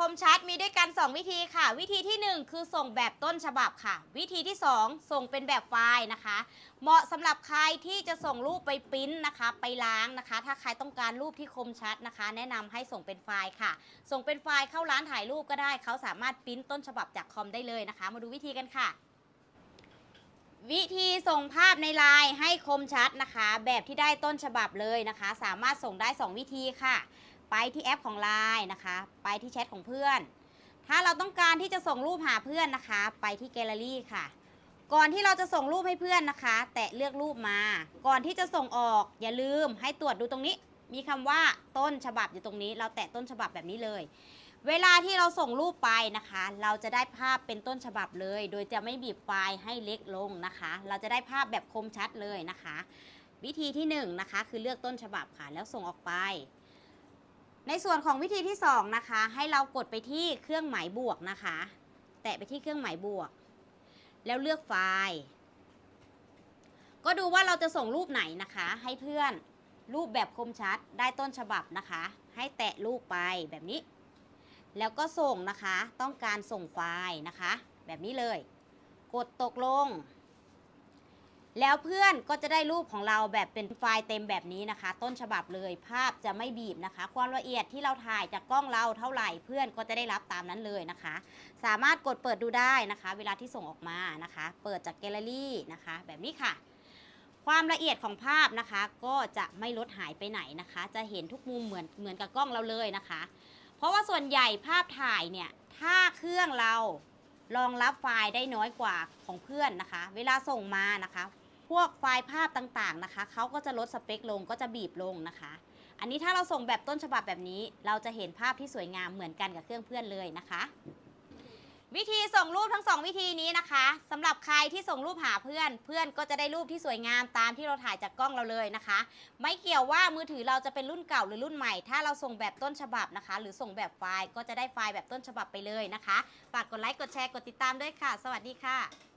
คมชัดมีด้วยกัน 2 วิธีค่ะ วิธีที่ 1 คือส่งแบบต้นฉบับค่ะ วิธีที่ 2 ส่งเป็นแบบไฟล์นะคะ เหมาะสำหรับใครที่จะส่งรูปไปปริ้นนะคะ ไปล้างนะคะ ถ้าใครต้องการรูปที่คมชัดนะคะ แนะนำให้ส่งเป็นไฟล์ค่ะ ส่งเป็นไฟล์เข้าร้านถ่ายรูปก็ได้ เขาสามารถปริ้นต้นฉบับจากคอมได้เลยนะคะ มาดูวิธีกันค่ะวิธีส่งภาพในไลน์ให้คมชัดนะคะ แบบที่ได้ต้นฉบับเลยนะคะ สามารถส่งได้ 2 วิธีค่ะ ไปที่แอปของ Line นะคะ ไปที่แชทของเพื่อน ถ้าเราต้องการที่จะส่งรูปหาเพื่อนนะคะ ไปที่แกลเลอรี่ค่ะ ก่อนที่เราจะส่งรูปให้เพื่อนนะคะ แตะเลือกรูปมา ก่อนที่จะส่งออกอย่าลืมให้ตรวจดูตรงนี้ มีคำว่าต้นฉบับอยู่ตรงนี้ เราแตะต้นฉบับแบบนี้เลย เวลาที่เราส่งรูปไปนะคะ เราจะได้ภาพเป็นต้นฉบับเลย โดยจะไม่บีบไฟล์ให้เล็กลงนะคะ เราจะได้ภาพแบบคมชัดเลยนะคะ วิธีที่1นงนะคะคือเลือกต้นฉบับค่ะแล้วส่งออกไป ในส่วนของวิธีที่2นะคะให้เรากดไปที่เครื่องหมายบวกนะคะ แตะไปที่เครื่องหมายบวก แล้วเลือกไฟล์ ก็ดูว่าเราจะส่งรูปไหนนะคะ ให้เพื่อนรูปแบบคมชัดได้ต้นฉบับนะคะ ให้แตะรูปไปแบบนี้ แล้วก็ส่งนะคะต้องการส่งไฟล์นะคะ แบบนี้เลย กดตกลง แล้วเพื่อนก็จะได้รูปของเราแบบเป็นไฟล์เต็มแบบนี้นะคะ ต้นฉบับเลยภาพจะไม่บีบนะคะ ความละเอียดที่เราถ่ายจากกล้องเราเท่าไหร่เพื่อนก็จะได้รับตามนั้นเลยนะคะ สามารถกดเปิดดูได้นะคะ เวลาที่ส่งออกมานะคะ เปิดจากแกลเลอรี่นะคะ แบบนี้ค่ะ ความละเอียดของภาพนะคะ ก็จะไม่ลดหายไปไหนนะคะ จะเห็นทุกมุมเหมือนเหมือนกับกล้องเราเลยนะคะ เพราะว่าส่วนใหญ่ภาพถ่ายเนี่ยถ้าเครื่องเรารองรับไฟล์ได้น้อยกว่าของเพื่อนนะคะ เวลาส่งมานะคะ พวกไฟล์ภาพต่างๆนะคะเขาก็จะลดสเปคลงก็จะบีบลงนะคะ อันนี้ถ้าเราส่งแบบต้นฉบับแบบนี้ เราจะเห็นภาพที่สวยงามเหมือนกันกับเครื่องเพื่อนเลยนะคะ วิธีส่งรูปทั้งสองวิธีนี้นะคะสำหรับใครที่ส่งรูปหาเพื่อน เพื่อนก็จะได้รูปที่สวยงามตามที่เราถ่ายจากกล้องเราเลยนะคะ ไม่เกี่ยวว่ามือถือเราจะเป็นรุ่นเก่าหรือรุ่นใหม่ ถ้าเราส่งแบบต้นฉบับนะคะ หรือส่งแบบไฟล์ก็จะได้ไฟล์แบบต้นฉบับไปเลยนะคะฝากกดไลค์กดแชร์กดติดตามด้วยค่ะ สวัสดีค่ะ